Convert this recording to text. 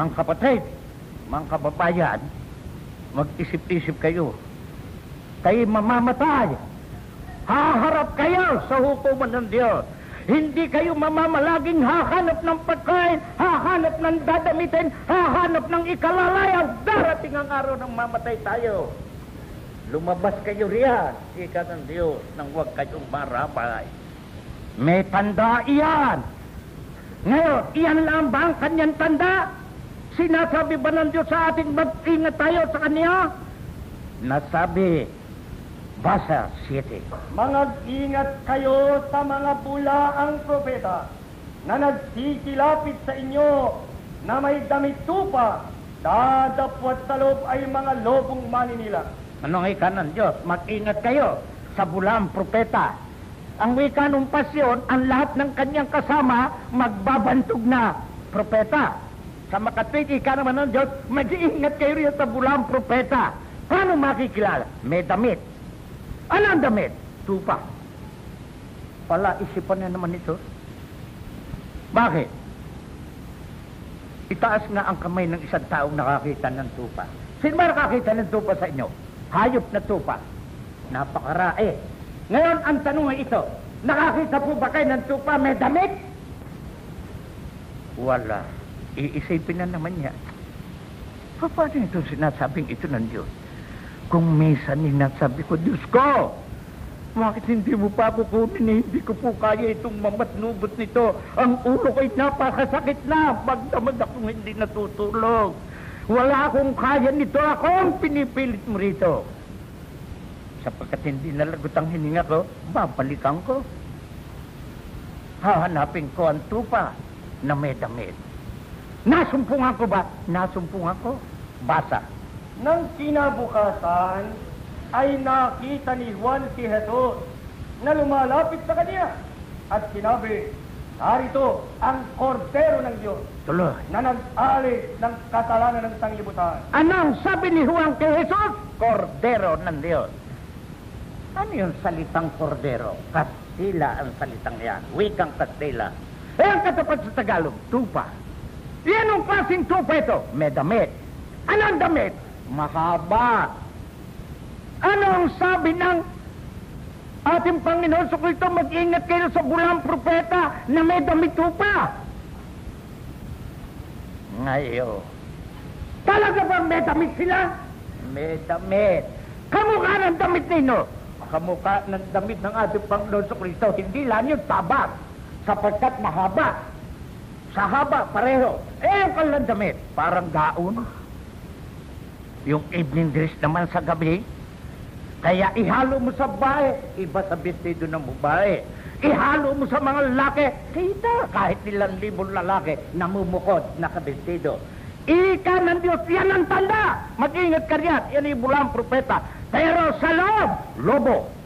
Ang kapatid, mga kababayan, mag-isip-isip kayo. Kayo mamamatay. Haharap kayo sa hukuman ng Diyos. Hindi kayo mamamalaging hahanap ng pagkain, hahanap ng dadamitin, hahanap ng ikalalaya. Darating ang araw ng mamatay tayo. Lumabas kayo riyan, ika ng Diyos, nang huwag kayong marapay. May tanda iyan. Ngayon, iyan lang ba ang kanyang tanda? Sinasabi ba ng Diyos sa ating mag-ingat tayo sa Kanya? Nasabi, Basa 7. Mangag-ingat kayo sa mga bulaang propeta na nagsisilapit sa inyo na may damit tupa, dadapwat sa loob ay mga lobong maninila. Anong ika ng Diyos? Mag-ingat kayo sa bulang propeta. Ang wika ng pasyon, ang lahat ng kanyang kasama, magbabantog na propeta. Sa makatwid, ika naman ng Diyos, mag-iingat kayo rin sa bulang propeta. Paano makikilala? May damit. Ano ang damit? Tupa. Pala, isipan na naman ito. Bakit? Itaas nga ang kamay ng isang taong nakakita ng tupa. Sino ba nakakita ng tupa sa inyo? Hayop na tupa. Napakarae. Ngayon, ang tanong ay ito. Nakakita po ba kayo ng tupa may damit? Wala. Iisipin na naman niya. Pa- Paano ito sinasabing ito ng Diyos? Kung minsan ninasabi ko, Diyos ko, bakit hindi mo pa kukunin? Hindi ko po kaya itong mamatnubot nito. Ang ulo ko'y napakasakit na. Magdamag akong hindi natutulog. Wala akong kaya nito. Ako ang pinipilit mo rito. Sapagkat hindi nalagot ang hininga ko, babalikan ko. Hahanapin ko ang tupa na may damit. Nasumpungan ko ba? Nasumpungan ko. Basa. Nang kinabukasan, ay nakita ni Juan si Jesus na lumalapit sa kanya at sinabi, Narito ang kordero ng Diyos Tuloy. na nag-alis ng kasalanan ng sanglibutan. Anong sabi ni Juan kay Jesus? Kordero ng Diyos. Ano yung salitang kordero? Kastila ang salitang yan. Wikang Kastila. Eh, ang katapat sa Tagalog, tupa. Yan ang klaseng tupa ito. May damit. Ano ang damit? Mahaba. Ano ang sabi ng ating Panginoon sa Kristo? Mag-ingat kayo sa bulang propeta na may damit tupa. Ngayon, Talaga bang may damit sila? May damit. Kamukha ng damit ninyo. Kamukha ng damit ng ating Panginoon sa Kristo. Hindi lang yung tabak. Sapagkat mahaba. Sa haba, pareho. Eh, yung kalang damit, parang gaon. Yung evening dress naman sa gabi. Kaya ihalo mo sa bahay, iba sa vestido ng babae. Ihalo mo sa mga lalaki, kita kahit ilang libong lalaki namumukod, nakabestido. Ika ng Diyos, yan ang tanda. Mag-ingat ka riyan, yan ay bulang propeta. Pero sa loob, lobo.